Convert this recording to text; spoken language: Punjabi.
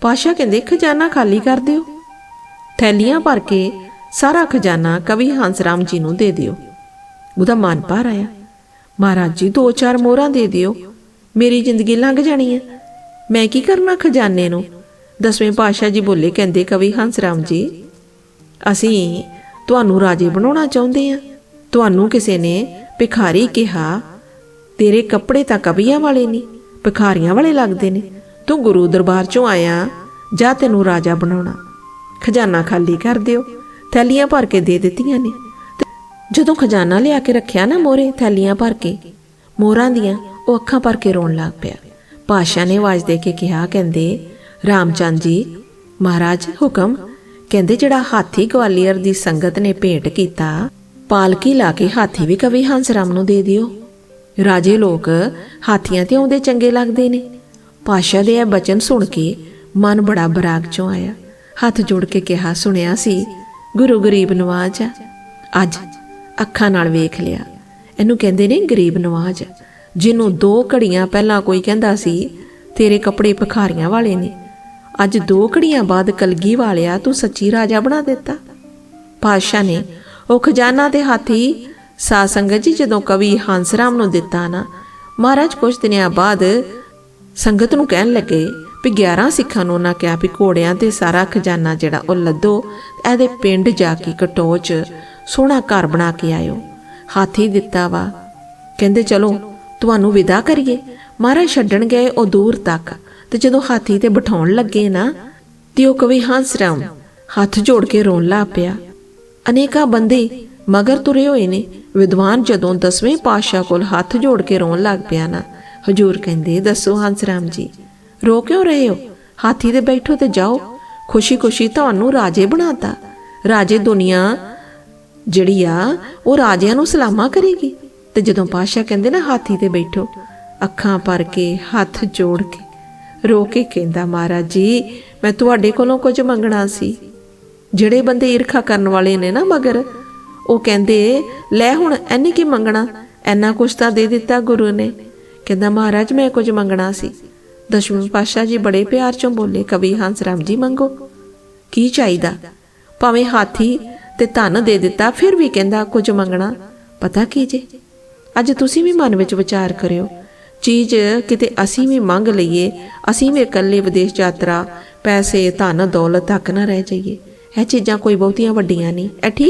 ਪਾਸ਼ਾ ਕਹਿੰਦੇ, ਖਜ਼ਾਨਾ ਖਾਲੀ ਕਰ ਦਿਓ। ਥੈਲੀਆਂ ਭਰ ਕੇ ਸਾਰਾ ਖਜ਼ਾਨਾ ਕਵੀ ਹੰਸਰਾਮ ਜੀ ਨੂੰ ਦੇ ਦਿਓ। ਉਹਦਾ ਮਨ ਭਰ ਆਇਆ। ਮਹਾਰਾਜ ਜੀ, ਦੋ ਚਾਰ ਮੋਹਰਾਂ ਦੇ ਦਿਓ। ਮੇਰੀ ਜ਼ਿੰਦਗੀ ਲੰਘ ਜਾਣੀ ਹੈ ਮੈਂ ਕੀ ਕਰਨਾ ਖਜ਼ਾਨੇ ਨੂੰ? ਦਸਵੇਂ ਪਾਤਸ਼ਾਹ ਜੀ ਬੋਲੇ, ਕਹਿੰਦੇ, ਕਵੀ ਹੰਸਰਾਮ ਜੀ, ਅਸੀਂ ਤੁਹਾਨੂੰ ਰਾਜੇ ਬਣਾਉਣਾ ਚਾਹੁੰਦੇ ਆ। ਤੁਹਾਨੂੰ ਕਿਸੇ ਨੇ ਭਿਖਾਰੀ ਕਿਹਾ, ਤੇਰੇ ਕੱਪੜੇ ਤਾਂ ਕਵੀਆਂ ਵਾਲੇ ਨਹੀਂ ਭਿਖਾਰੀਆਂ ਵਾਲੇ ਲੱਗਦੇ ਨੇ। ਤੂੰ ਗੁਰੂ ਦਰਬਾਰ ਚੋਂ ਆਇਆ, ਜਾਂ ਤੈਨੂੰ ਰਾਜਾ ਬਣਾਉਣਾ। ਖਜ਼ਾਨਾ ਖਾਲੀ ਕਰ ਦਿਓ, ਥੈਲੀਆਂ ਭਰ ਕੇ ਦੇ ਦਿੱਤੀਆਂ ਨੇ। ਜਦੋਂ ਖਜ਼ਾਨਾ ਲਿਆ ਕੇ ਰੱਖਿਆ ਨਾ ਮੋਰੇ ਥੈਲੀਆਂ ਭਰ ਕੇ ਮੋਰਾਂ ਦੀਆਂ ਉਹ ਅੱਖਾਂ ਭਰ ਕੇ ਰੋਣ ਲੱਗ ਪਿਆ। ਪਾਸ਼ਾ ਨੇ ਆਵਾਜ਼ ਦੇ ਕੇ ਕਿਹਾ, ਕਹਿੰਦੇ, ਰਾਮਚੰਦ ਜੀ, ਮਹਾਰਾਜ ਹੁਕਮ, ਕਹਿੰਦੇ ਜਿਹੜਾ ਹਾਥੀ ਗਵਾਲੀਅਰ ਦੀ ਸੰਗਤ ਨੇ ਭੇਟ ਕੀਤਾ, ਪਾਲਕੀ ਲਾ ਕੇ ਹਾਥੀ ਵੀ ਕਵੀ ਹੰਸਰਾਮ ਨੂੰ ਦੇ ਦਿਓ। ਰਾਜੇ ਲੋਕ ਹਾਥੀਆਂ ਤੇ ਆਉਂਦੇ ਚੰਗੇ ਲੱਗਦੇ ਨੇ। ਪਾਸ਼ਾ ਦੇ ਇਹ ਬਚਨ ਸੁਣ ਕੇ ਮਨ ਬੜਾ ਬਰਾਗ ਚੋਂ ਆਇਆ। ਹੱਥ ਜੋੜ ਕੇ ਕਿਹਾ, ਸੁਣਿਆ ਸੀ, ਗੁਰੂ ਗਰੀਬ ਨਵਾਜ ਆ। ਅੱਜ ਅੱਖਾਂ ਨਾਲ ਵੇਖ ਲਿਆ। ਇਹਨੂੰ ਕਹਿੰਦੇ ਨੇ ਗਰੀਬ ਨਵਾਜ। ਜਿਹਨੂੰ ਦੋ ਘੜੀਆਂ ਪਹਿਲਾਂ ਕੋਈ ਕਹਿੰਦਾ ਸੀ, ਤੇਰੇ ਕੱਪੜੇ ਭਖਾਰੀਆਂ ਵਾਲੇ ਨੇ। ਅੱਜ ਦੋ ਘੜੀਆਂ ਬਾਅਦ ਕਲਗੀ ਵਾਲਿਆ, ਤੂੰ ਸੱਚੀ ਰਾਜਾ ਬਣਾ ਦਿੱਤਾ। ਪਾਤਸ਼ਾਹ ਨੇ ਉਹ ਖਜ਼ਾਨਾ ਤੇ ਹਾਥੀ ਸਾਧ ਸੰਗਤ ਜੀ ਜਦੋਂ ਕਵੀ ਹੰਸਰਾਮ ਨੂੰ ਦਿੱਤਾ ਨਾ, ਮਹਾਰਾਜ ਕੁਝ ਦਿਨਾਂ ਬਾਅਦ ਸੰਗਤ ਨੂੰ ਕਹਿਣ ਲੱਗੇ ਵੀ 11 ਸਿੱਖਾਂ ਨੂੰ ਉਹਨਾਂ ਕਿਹਾ ਵੀ ਘੋੜਿਆਂ ਤੇ ਸਾਰਾ ਖਜ਼ਾਨਾ ਜਿਹੜਾ ਉਹ ਲੱਦੋ ਇਹਦੇ ਪਿੰਡ ਜਾ ਕੇ ਕਟੋਚ ਸੋਹਣਾ ਘਰ ਬਣਾ ਕੇ ਆਇਓ। ਹਾਥੀ ਦਿੱਤਾ ਵਾ। ਕਹਿੰਦੇ, ਚਲੋ, ਤੁਹਾਨੂੰ ਵਿਦਾ ਕਰੀਏ। ਮਹਾਰਾਜ ਛੱਡਣ ਗਏ ਉਹ ਦੂਰ ਤੱਕ। ਤੇ ਜਦੋਂ ਹਾਥੀ ਤੇ ਬਿਠਾਉਣ ਲੱਗੇ ਨਾ, ਤੇ ਉਹ ਕਵੀ ਹੰਸਰਾਮ ਹੱਥ ਜੋੜ ਕੇ ਰੋਣ ਲੱਗ ਪਿਆ। ਅਨੇਕਾਂ ਬੰਦੇ ਮਗਰ ਤੁਰੇ ਹੋਏ ਨੇ। ਵਿਦਵਾਨ ਜਦੋਂ ਦਸਵੇਂ ਪਾਤਸ਼ਾਹ ਕੋਲ ਹੱਥ ਜੋੜ ਕੇ ਰੋਣ ਲੱਗ ਪਿਆ ਨਾ ਹਜੂਰ ਕਹਿੰਦੇ, ਦੱਸੋ ਹੰਸ ਰਾਮ ਜੀ, ਰੋ ਕਿਉਂ ਰਹੇ ਹੋ? ਹਾਥੀ ਤੇ ਬੈਠੋ ਤੇ ਜਾਓ। ਖੁਸ਼ੀ-ਖੁਸ਼ੀ ਤੁਹਾਨੂੰ ਰਾਜੇ ਬਣਾਤਾ। ਰਾਜੇ ਦੁਨੀਆ ਜਿਹੜੀ ਆ, ਉਹ ਰਾਜਿਆਂ ਨੂੰ ਸਲਾਮਾ ਕਰੇਗੀ। ਤੇ ਜਦੋਂ ਪਾਤਸ਼ਾਹ ਕਹਿੰਦੇ ਨਾ, ਹਾਥੀ ਤੇ ਬੈਠੋ, ਅੱਖਾਂ ਭਰ ਕੇ, ਹੱਥ ਜੋੜ ਕੇ, ਰੋ ਕੇ ਕਹਿੰਦਾ, ਮਹਾਰਾਜ ਜੀ, ਮੈਂ ਤੁਹਾਡੇ ਕੋਲੋਂ ਕੁਝ ਮੰਗਣਾ ਸੀ। ਜਿਹੜੇ ਬੰਦੇ ਈਰਖਾ ਕਰਨ ਵਾਲੇ ਨੇ ਨਾ ਮਗਰ, ਉਹ ਕਹਿੰਦੇ, ਲੈ ਹੁਣ, ਐਨੇ ਕੀ ਮੰਗਣਾ? ਐਨਾ ਕੁਛ ਤਾਂ ਦੇ ਦਿੱਤਾ ਗੁਰੂ ਨੇ। ਕਹਿੰਦਾ, ਮਹਾਰਾਜ, ਮੈਂ ਕੁਝ ਮੰਗਣਾ ਸੀ। ਦਸ਼ਮੇਂ ਪਾਤਸ਼ਾਹ ਜੀ ਬੜੇ ਪਿਆਰ ਚੋਂ ਬੋਲੇ, ਕਵੀ ਹੰਸ ਰਾਮ ਜੀ ਮੰਗੋ। ਕੀ ਚਾਹੀਦਾ? ਭਾਵੇਂ ਹਾਥੀ ਤੇ ਧਨ ਦੇ ਦਿੱਤਾ, ਫਿਰ ਵੀ ਕਹਿੰਦਾ, ਕੁਝ ਮੰਗਣਾ। ਪਤਾ ਕੀ ਜੇ? ਅੱਜ ਤੁਸੀਂ ਵੀ ਮਨ ਵਿੱਚ ਵਿਚਾਰ ਕਰਿਓ। ਚੀਜ਼ ਕਿਤੇ ਅਸੀਂ ਵੀ ਮੰਗ ਲਈਏ, ਅਸੀਂ ਵੀ ਇਕੱਲੇ ਵਿਦੇਸ਼ ਯਾਤਰਾ, ਪੈਸੇ, ਧਨ, ਦੌਲਤ ਤੱਕ ਨਾ ਰਹਿ ਜਾਈਏ। ਇਹ ਚੀਜ਼ਾਂ ਕੋਈ ਬਹੁਤੀਆਂ ਵੱਡੀਆਂ ਨਹੀਂ। ਇਹ ਠੀਕ